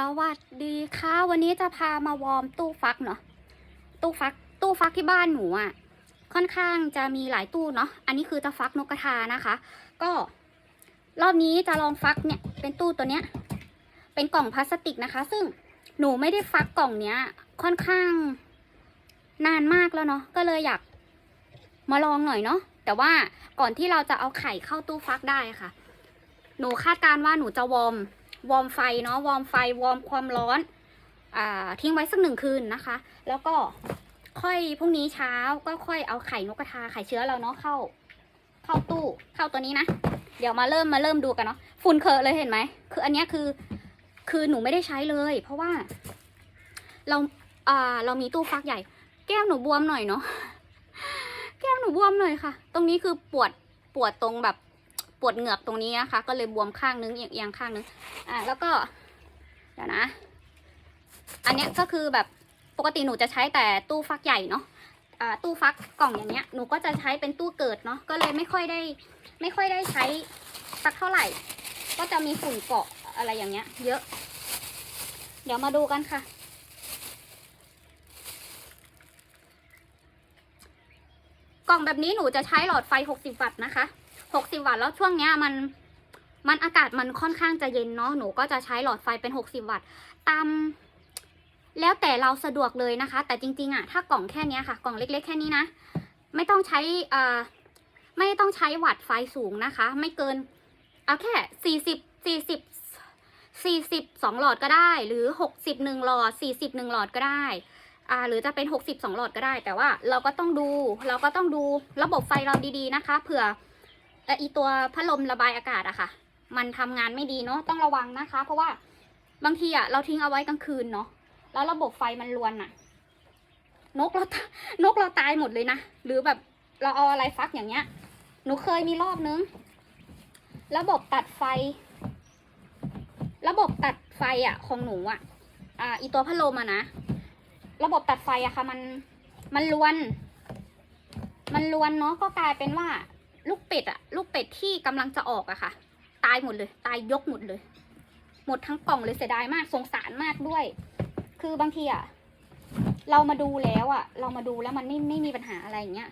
สวัสดีค่ะ วันนี้จะพามาวอร์มตู้ฟักเนาะตู้ฟัก ตู้ฟักที่บ้านหนูอะ่ะ ค่อนข้างจะมีหลายตู้เนาะอันนี้คือจะฟักนกกระทานะคะ ก็รอบนี้จะลองฟักเนี่ย เป็นตู้ตัวเนี้ย เป็นกล่องพลาสติกนะคะ ซึ่งหนูไม่ได้ฟักกล่องเนี้ย ค่อนข้างนานมากแล้วเนาะก็เลยอยากมาลองหน่อยเนาะแต่ว่าก่อนที่เราจะเอาไข่เข้าตู้ฟักได้ค่ะ หนูคาดการณ์ว่าหนูจะวอร์ม วอร์มไฟเนาะวอร์มไฟวอร์มความร้อนอทิ้งไว้สักหนึ่งคืนนะคะ แล้วก็ค่อยพรุ่งนี้เช้าก็ค่อยเอาไข่นกกระทาไข่เชื้อเราเนาะเข้า เข้าตู้เข้าตัวนี้นะ เดี๋ยวมาเริ่มมาเริ่มดูกันเนาะฝุ่นเคอะเลยเห็นไหมคืออันนี้คือคือหนูไม่ได้ใช้เลย เพราะว่า เราอ่าเรามีตู้ฟักใหญ่ แก้มหนูบวมหน่อยเนาะแก้มหนูบวมหน่อยค่ะ ตรงนี้คือปวดปวดตรงแบบ ปวดเหงือกตรงนี้นะคะ ก็เลยบวมข้างนึงเอียงๆข้างนึงอ่าแล้วก็เดี๋ยวนะ อันเนี้ยก็คือแบบปกติหนูจะใช้แต่ตู้ฟักใหญ่เนาะอ่าตู้ฟักกล่องอย่างเงี้ยหนูก็จะใช้เป็นตู้เกิดเนาะก็เลยไม่ค่อยได้ ไม่ค่อยได้ใช้สักเท่าไหร่ ก็จะมีฝุ่นเกาะอะไรอย่างเงี้ย เยอะ เดี๋ยวมาดูกันค่ะกล่องแบบนี้หนูจะใช้หลอดไฟ 60 วัตต์นะคะ 60วัตต์แล้วช่วงเนี้ยมันมันอากาศมันค่อนข้างจะเย็นเนาะหนูก็จะใช้หลอดไฟเป็น 60 วัตต์ตามแล้วแต่เราสะดวกเลยนะคะ แต่จริงๆอะถ้ากล่องแค่นี้ค่ะ กล่องเล็ก ๆ แค่นี้นะ ไม่ต้องใช้อ่าไม่ต้องใช้วัตต์ไฟสูงนะคะ ไม่เกินเอาแค่ 40 40 40 2หลอดก็ได้ หรือ 60 1หลอด 40 1หลอดก็ได้อ่าหรือจะเป็น 62 หลอดก็ได้ แต่ว่าเราก็ต้องดู เราก็ต้องดูระบบไฟเราดีๆนะคะ เผื่อ เอ่อีตัวพัดลมระบายอากาศอะค่ะ มันทำงานไม่ดีเนาะต้องระวังนะคะ เพราะว่าบางทีอะเราทิ้งเอาไว้กลางคืนเนาะแล้วระบบไฟมันรวนอะนกเรานกเราตายหมดเลยนะหรือแบบเราเอาอะไรฟักอย่างเงี้ย หนูเคยมีรอบนึง ระบบตัดไฟ ระบบตัดไฟอะของหนูอะอ่า อีตัวพัดลมอะนะระบบตัดไฟอะค่ะ มันมันรวน มันรวนเนาะก็กลายเป็นว่า ลูกเป็ดอะลูกเป็ดที่กำลังจะออกอะค่ะ ตายหมดเลย ตายยกหมดเลย หมดทั้งกล่องเลยเสียดายมากสงสารมากด้วย คือบางทีอะเรามาดูแล้วอะเรามาดูแล้วมันไม่ไม่มีปัญหาอะไรอย่างเงี้ย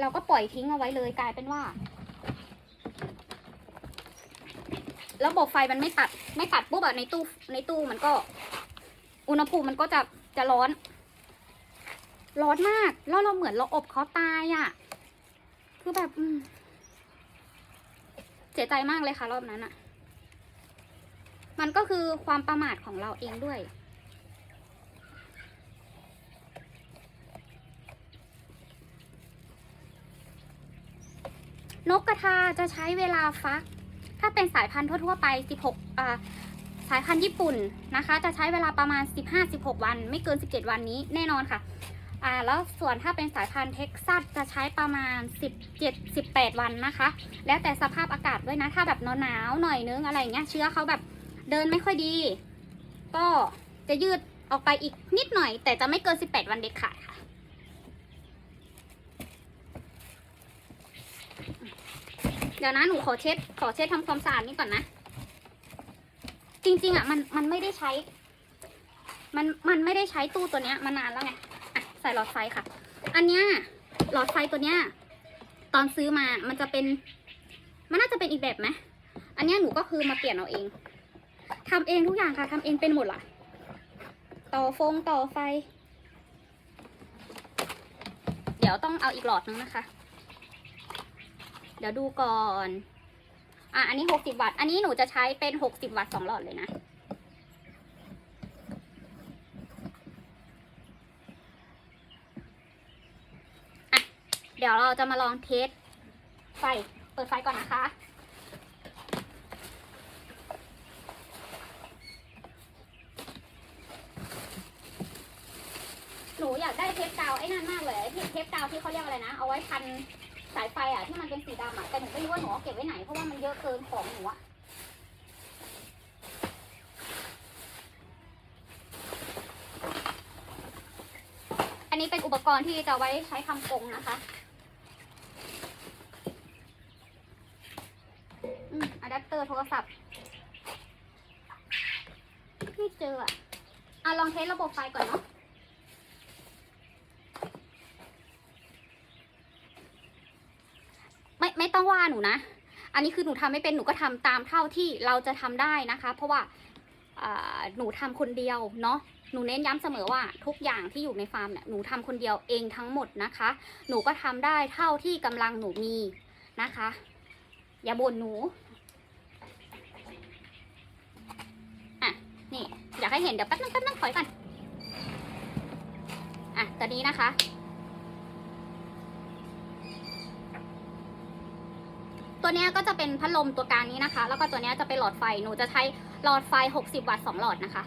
เราก็ปล่อยทิ้งเอาไว้เลยกลายเป็นว่าระบบไฟมันไม่ตัดไม่ตัดปุ๊บอะในตู้ในตู้มันก็ อุณหภูมิมันก็จะจะร้อน ร้อนมาก แล้วเราเหมือนเราอบเขาตายอะ่ะ คือแบบเสียใจมากเลยค่ะ รอบนั้นอะ่ะมันก็คือความประมาทของเราเองด้วย นกกระทาจะใช้เวลาฟัก ถ้าเป็นสายพันธุ์ทั่วๆไป 16อ่าสายพันธุ์ญี่ปุ่นนะคะ จะใช้เวลาประมาณ 15-16 วัน ไม่เกิน 17 วันนี้แน่นอนค่ะ อ่าแล้วส่วนถ้าเป็นสายพันธุ์เท็กซัสจะใช้ประมาณ 17-18 วันนะคะ แล้วแต่สภาพอากาศด้วยนะ ถ้าแบบหนาวๆหน่อยนึงอะไรเงี้ยเชื้อเขาแบบเดินไม่ค่อยดี ก็จะยืดออกไปอีกนิดหน่อย แต่จะไม่เกิน 18 วันเด็ดขาดค่ะ เดี๋ยวนะหนูขอเช็ดขอเช็ดทำความสะอาดนี่ก่อนนะ จริงๆอะมันมันไม่ได้ใช้ มันมันไม่ได้ใช้ตู้ตัวเนี้ยมานานแล้วไง ใส่หลอดไฟค่ะ อันเนี้ยหลอดไฟตัวเนี้ยตอนซื้อมา มันจะเป็น มันน่าจะเป็นอีกแบบไหมอันเนี้ยหนูก็คือมาเปลี่ยนเอาเองทำเองทุกอย่างค่ะทำเองเป็นหมดล่ะต่อฟงต่อไฟ เดี๋ยวต้องเอาอีกหลอดนึงนะคะ เดี๋ยวดูก่อน อะ อันนี้หกสิบวัตต์ อันนี้หนูจะใช้เป็นหกสิบวัตต์สองหลอดเลยนะ เดี๋ยวเราจะมาลองเทสไฟ เปิดไฟก่อนนะคะ หนูอยากได้เทปกาวไอ้นั่นมากเลยที่เทปกาวที่เขาเรียกอะไรนะ เอาไว้พันสายไฟอะที่มันเป็นสีดำอะแต่หนูไม่รู้ว่าหนูเอาเก็บไว้ไหนเพราะว่ามันเยอะเกินของหนูอะอันนี้เป็นอุปกรณ์ที่จะไว้ใช้ทำกรงนะคะอืมอะ แดปเตอร์โทรศัพท์ไม่เจออะอะลองเทสระบบไฟก่อนเนาะไม่ไม่ต้องว่าหนูนะ อันนี้คือหนูทำไม่เป็นหนูก็ทำตามเท่าที่เราจะทำได้นะคะ เพราะว่าอ่าหนูทำคนเดียวเนาะหนูเน้นย้ำเสมอว่าทุกอย่างที่อยู่ในฟาร์มเนี่ยหนูทำคนเดียวเองทั้งหมดนะคะ หนูก็ทำได้เท่าที่กำลังหนูมีนะคะ อย่าบ่นหนู อะ นี่ อยาก ให้เห็นเดี๋ยวแป๊บนึงแป๊บนึงถอยก่อนอะตอนนี้นะคะ ตัวเนี้ยก็จะเป็นพัดลมตัวกลางนี้นะคะ แล้วก็ตัวเนี้ยจะเป็นหลอดไฟหนูจะใช้หลอดไฟ 60 วัตต์2หลอดนะคะ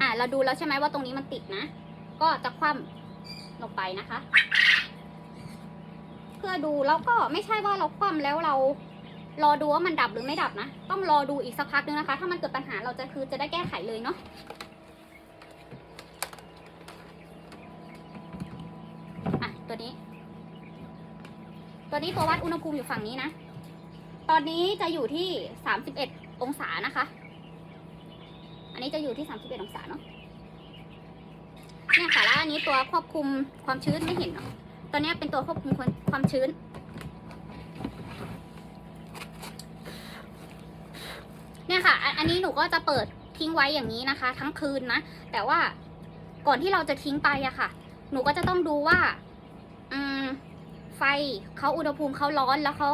อะเราดูแล้วใช่ไหมว่าตรงนี้มันติดนะ ก็จะคว่ำลงไปนะคะ เพื่อดูแล้วก็ไม่ใช่ว่าเราคว่ำแล้วเรา รอดูว่ามันดับหรือไม่ดับนะ ต้องรอดูอีกสักพักนึงนะคะ ถ้ามันเกิดปัญหาเราจะคือจะได้แก้ไขเลยเนาะอะตัวนี้ ตัวนี้ตัววัดอุณหภูมิอยู่ฝั่งนี้นะ ตอนนี้จะอยู่ที่ 31 องศานะคะ อันนี้จะอยู่ที่ 31 องศาเนาะเนี่ยค่ะแล้วอันนี้ตัวควบคุมความชื้นไม่เห็นเนาะตัวเนี้เป็นตัวควบคุมความชื้น เนี่ยค่ะ อันนี้หนูก็จะเปิดทิ้งไว้อย่างนี้นะคะ ทั้งคืนนะ แต่ว่าก่อนที่เราจะทิ้งไปอะค่ะ หนูก็จะต้องดูว่า อืม ไฟเขาอุณหภูมิเขาร้อนแล้วเขา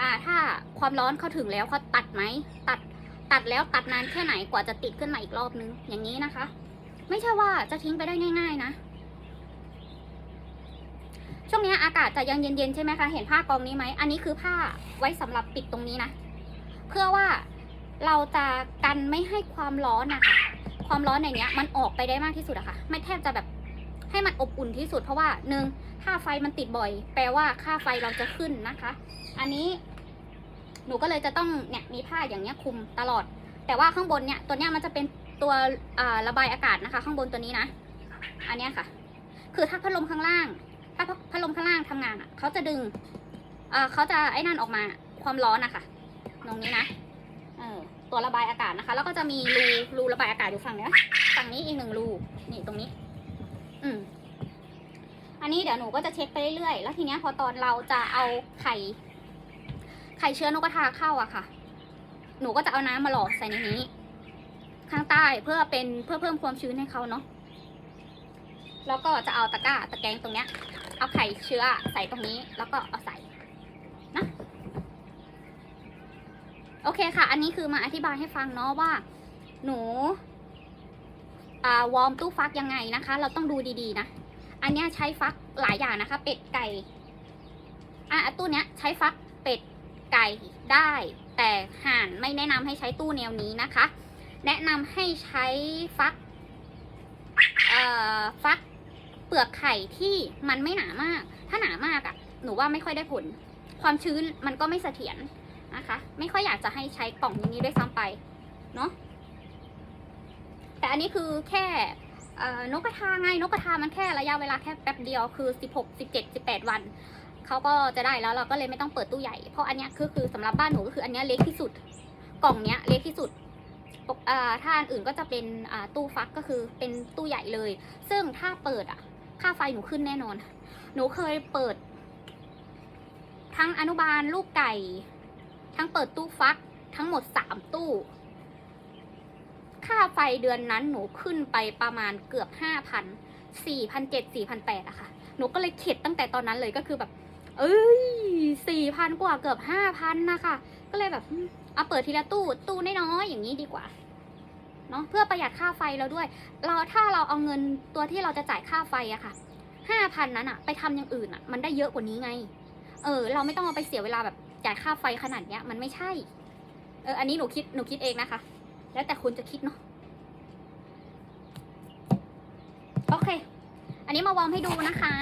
อ่า ถ้าความร้อนเขาถึงแล้วเขาตัดไหม ตัด ตัดแล้วตัดนานแค่ไหนกว่าจะติดขึ้นมาอีกรอบนึง อย่างนี้นะคะ ไม่ใช่ว่าจะทิ้งไปได้ง่าย ๆ นะ ช่วงนี้อากาศจะยังเย็นๆใช่ไหมคะ เห็นผ้ากองนี้ไหม อันนี้คือผ้าไว้สำหรับปิดตรงนี้นะ เพื่อว่า เราจะกันไม่ให้ความร้อนนะคะความร้อนในเนี้ยมันออกไปได้มากที่สุดอะค่ะ ไม่แทบจะแบบให้มันอบอุ่นที่สุด เพราะว่าหนึ่งค่าไฟมันติดบ่อย แปลว่าค่าไฟเราจะขึ้นนะคะ อันนี้หนูก็เลยจะต้องเนี่ยมีผ้าอย่างเนี้ยคุมตลอด แต่ว่าข้างบนเนี่ยตัวเนี้ยมันจะเป็นตัวระบายอากาศนะคะ ข้างบนตัวนี้นะ อันเนี้ยค่ะ คือถ้าพัดลมข้างล่าง ถ้าพัดลมข้างล่างทำงานอะเขาจะดึงเขาจะไอ้นั่นออกมาความร้อนนะคะตรงนี้นะ ตัวระบายอากาศนะคะ แล้วก็จะมีรูรูระบายอากาศอยู่ฝั่งเนี้ยฝั่งนี้อีกหนึ่งรูนี่ตรงนี้ อืมอันนี้เดี๋ยวหนูก็จะเช็คไปเรื่อยๆแล้วทีเนี้ยพอตอนเราจะเอาไข่ ไข่เชื้อนกกระทาเข้าอะค่ะ หนูก็จะเอาน้ำมาหล่อใส่ในนี้ ข้างใต้เพื่อเป็นเพื่อเพิ่มความชื้นให้เขาเนาะแล้วก็จะเอาตะกร้าตะแกรงตรงเนี้ย เอาไข่เชื้อใส่ตรงนี้ แล้วก็เอาใส่นะ โอเคค่ะ อันนี้คือมาอธิบายให้ฟังเนาะว่า หนูอ่าวอร์มตู้ฟักยังไงนะคะ เราต้องดูดีๆนะ อันเนี้ยใช้ฟักหลายอย่างนะคะ เป็ดไก่อะตู้เนี้ยใช้ฟักเป็ดไก่ได้ แต่ห่านไม่แนะนำให้ใช้ตู้แนวนี้นะคะ แนะนำให้ใช้ฟักเอ่อฟักเปลือกไข่ที่มันไม่หนามาก ถ้าหนามากอะ่ะ หนูว่าไม่ค่อยได้ผล ความชื้นมันก็ไม่เสถียร นะคะ ไม่ค่อยอยากจะให้ใช้กล่องอย่างนี้ด้วยซ้ำไปเนาะแต่อันนี้คือแค่นกกระทาไงนกกระทามันแค่ระยะเวลาแค่แป๊บเดียวคือ 16 17 18 วันเขาก็จะได้แล้วเราก็เลยไม่ต้องเปิดตู้ใหญ่เพราะอันนี้คือคือสำหรับบ้านหนูก็คืออันนี้เล็กที่สุด กล่องเนี้ยเล็กที่สุดถ้าอันอื่นก็จะเป็นตู้ฟักก็คือเป็นตู้ใหญ่เลย ซึ่งถ้าเปิดอะ ค่าไฟหนูขึ้นแน่นอน หนูเคยเปิด ทั้งอนุบาลลูกไก่ ทั้งเปิดตู้ฟักทั้งหมดสามตู้ ค่าไฟเดือนนั้นหนูขึ้นไปประมาณเกือบห้าพันสี่พันเจ็ดสี่พันแปดอะค่ะ หนูก็เลยเข็ดตั้งแต่ตอนนั้นเลยก็คือแบบ เอ้ยสี่พันกว่าเกือบห้าพันนะคะ ก็เลยแบบเอาเปิดทีละตู้ ตู้น้อยๆอย่างนี้ดีกว่าเนาะเพื่อประหยัดค่าไฟเราด้วย เราถ้าเราเอาเงินตัวที่เราจะจ่ายค่าไฟอะค่ะห้าพันนั้นอะไปทำอย่างอื่นอะมันได้เยอะกว่านี้ไง เออ เราไม่ต้องเอาไปเสียเวลาแบบ จ่ายค่าไฟขนาดเนี้ย มันไม่ใช่ เออ อันนี้หนูคิดหนูคิดเองนะคะ แล้วแต่คุณจะคิดเนาะโอเค อันนี้มาวอร์มให้ดูนะคะ